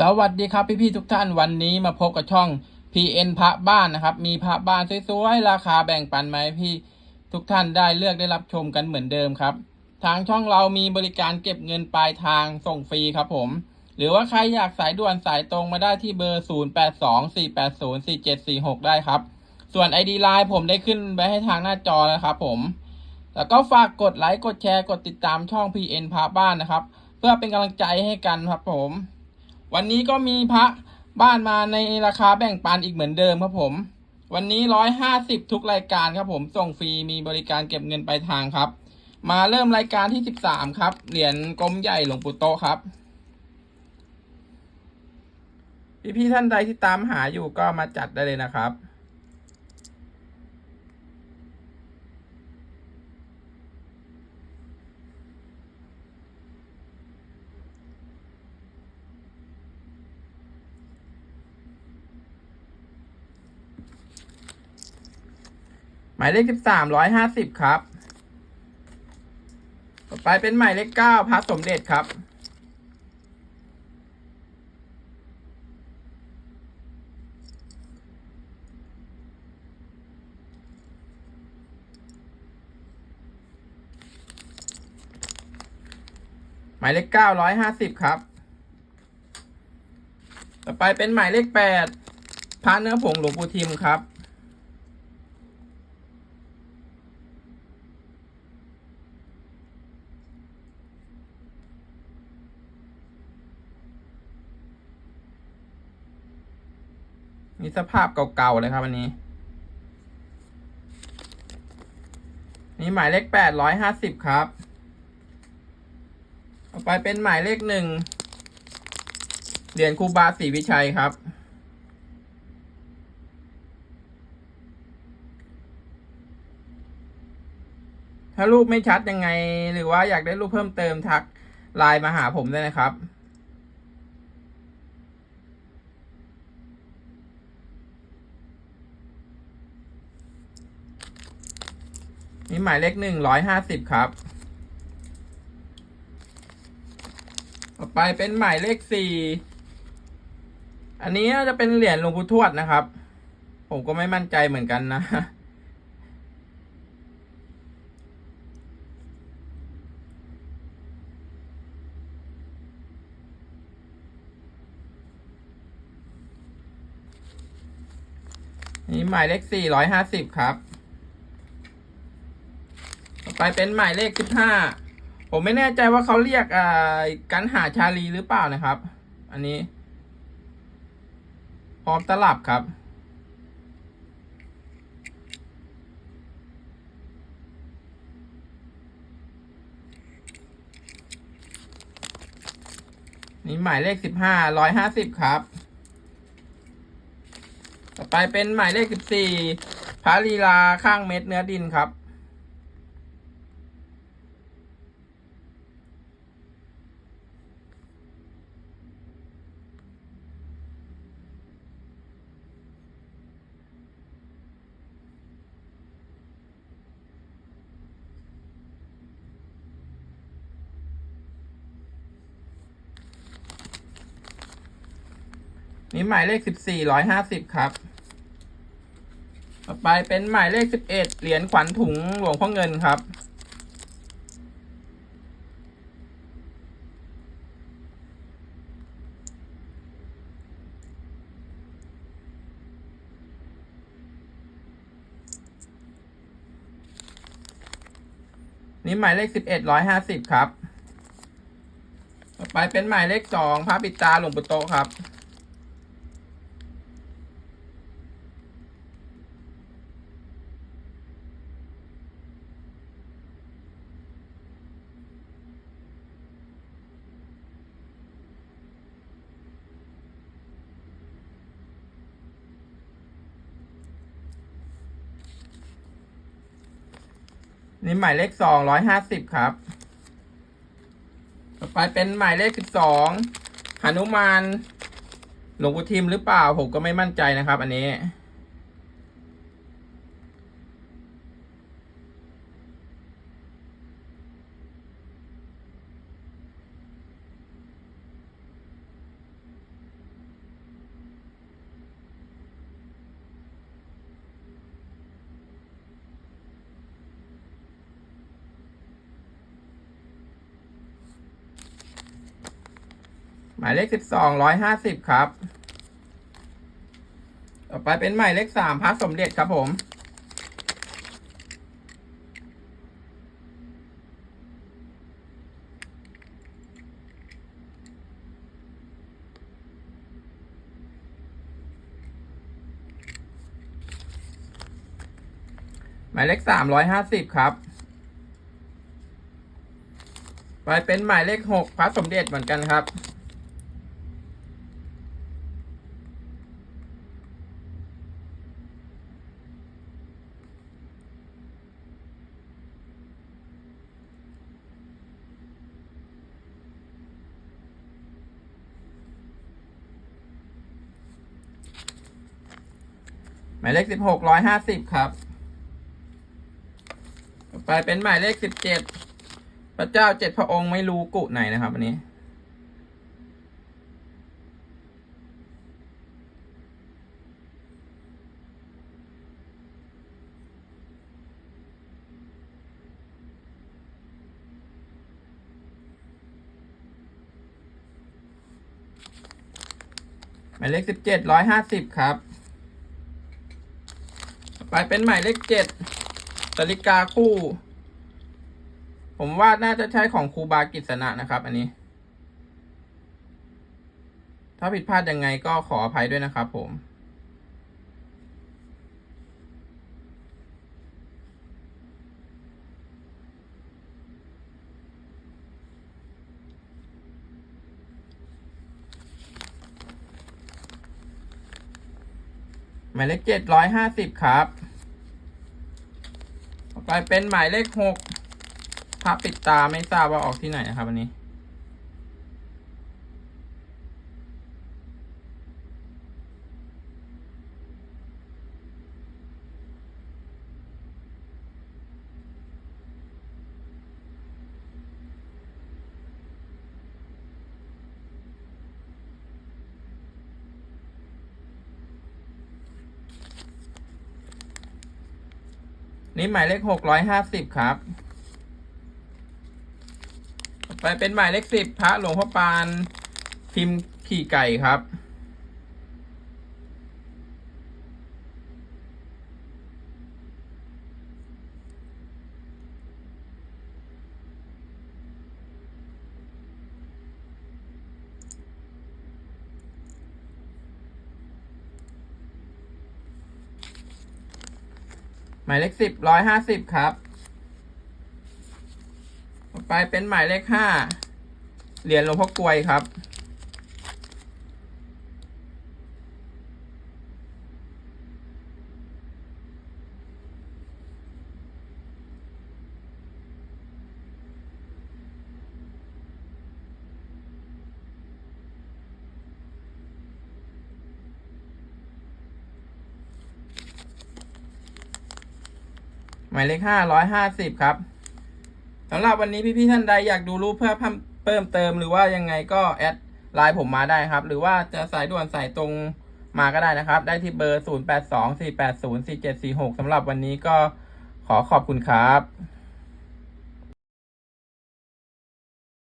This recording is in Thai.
สวัสดีครับพี่ๆทุกท่านวันนี้มาพบกับช่อง PN พระบ้านนะครับ มีพระบ้านสวยๆราคาแบ่งปันไหมพี่ทุกท่านได้เลือกได้รับชมกันเหมือนเดิมครับ ทางช่องเรามีบริการเก็บเงินปลายทางส่งฟรีครับผม หรือว่าใครอยากสายด่วนสายตรงมาได้ที่เบอร์ 0824804746 ได้ครับ ส่วน ID Line ผมได้ขึ้นไว้ให้ทางหน้าจอแล้วครับผม แล้วก็ฝากกดไลค์กดแชร์กดติดตามช่อง PN พระบ้านนะครับ เพื่อเป็นกำลังใจให้กันครับผม วันนี้ก็มีพระบ้านมาในราคาแบ่งปันอีกเหมือนเดิมครับผม วันนี้ร้อยห้าสิบทุกรายการครับผมส่งฟรีมีบริการเก็บเงินปลายทางครับ มาเริ่มรายการที่สิบสามครับ เหรียญกลมใหญ่หลวงปู่โตครับ พี่พี่ท่านใดที่ตามหาอยู่ก็มาจัดได้เลยนะครับ มายเลขสิบสามร้อยห้าสิบครับ ต่อไปเป็นหมายเลขเก้าพระสมเด็จครับหมายเลขเก้าร้อยห้าสิบครับ ต่อไปเป็นหมายเลขแปดพระเนื้อผงหลวงปู่ทิมครับ มีสภาพเก่าๆเลยครับอันนี้ นี่หมายเลขแปดร้อยห้าสิบครับ ต่อไปเป็นหมายเลขหนึ่งเหรียญครูบาศรีวิชัยครับ ถ้ารูปไม่ชัดยังไง หรือว่าอยากได้รูปเพิ่มเติมทักไลน์มาหาผมได้นะครับ นี่หมายเลขหนึ่งร้อยห้าสิบครับ ต่อไปเป็นหมายเลขสี่ อันนี้จะเป็นเหรียญหลวงปู่ทวดนะครับ ผมก็ไม่มั่นใจเหมือนกันนะ นี่หมายเลขสี่ร้อยห้าสิบครับ ไปเป็นหมายเลขสิบห้าผมไม่แน่ใจว่าเขาเรียกอ่ากันหาชาลีหรือเปล่านะครับ อันนี้ พร้อมตลับครับ นี่หมายเลขสิบห้าร้อยห้าสิบครับ ต่อไปเป็นหมายเลขสิบสี่พระลีลาข้างเม็ดเนื้อดินครับ นี่หมายเลขสิบสี่ร้อยห้าสิบครับ ต่อไปเป็นหมายเลขสิบเอ็ดเหรียญขวัญถุงหลวงพ่อเงินครับ นี่หมายเลขสิบเอ็ดร้อยห้าสิบครับ ต่อไปเป็นหมายเลขสองพระปิดตาหลวงปู่โตครับ นี่หมายเลขสองร้อยห้าสิบครับ ต่อไปเป็นหมายเลขสิบสองหนุมานหลวงปู่ทิมหรือเปล่าผมก็ไม่มั่นใจนะครับ อันนี้ หมายเลขสิบสองร้อยห้าสิบครับ ต่อไปเป็นหมายเลขสามพระสมเด็จครับผมหมายเลขสามร้อยห้าสิบครับ ไปเป็นหมายเลขหกพระสมเด็จเหมือนกันครับ หมายเลขสิบหกร้อยห้าสิบครับ ต่อไปเป็นหมายเลขสิบเจ็ดพระเจ้าเจ็ดพระองค์ไม่รู้กุไหนนะครับ อันนี้ หมายเลขสิบเจ็ดร้อยห้าสิบครับ ไปเป็นหมายเลขเจ็ดสลิกาคู่ ผมว่าน่าจะใช่ของครูบากิษณะนะครับ อันนี้ ถ้าผิดพลาดยังไงก็ขออภัยด้วยนะครับผม หมายเลขเจ็ดร้อยห้าสิบครับต่อไปเป็นหมายเลขหกพระปิดตาไม่ทราบว่าออกที่ไหนนะครับอันนี้ นี่หมายเลขหกร้อยห้าสิบครับ ไปเป็นหมายเลขสิบพระหลวงพ่อปานพิมพ์ขี่ไก่ครับายเลขสิบร้อยห้าสิบครับต่อไปเป็นหมายเลขห้าเหรียญหลวงพ่อกลวยครับ หมายเลขห้าร้อยห้าสิบครับสำหรับวันนี้พี่ๆท่านใดอยากดูรูปเพื่อเพิ่มเติมหรือว่ายังไงก็แอดไลน์ผมมาได้ครับ หรือว่าจะสายด่วนสายตรงมาก็ได้นะครับ ได้ที่เบอร์ 0 8 2 4 8 0 4 7 4 6สำหรับวันนี้ก็ขอขอบคุณครับ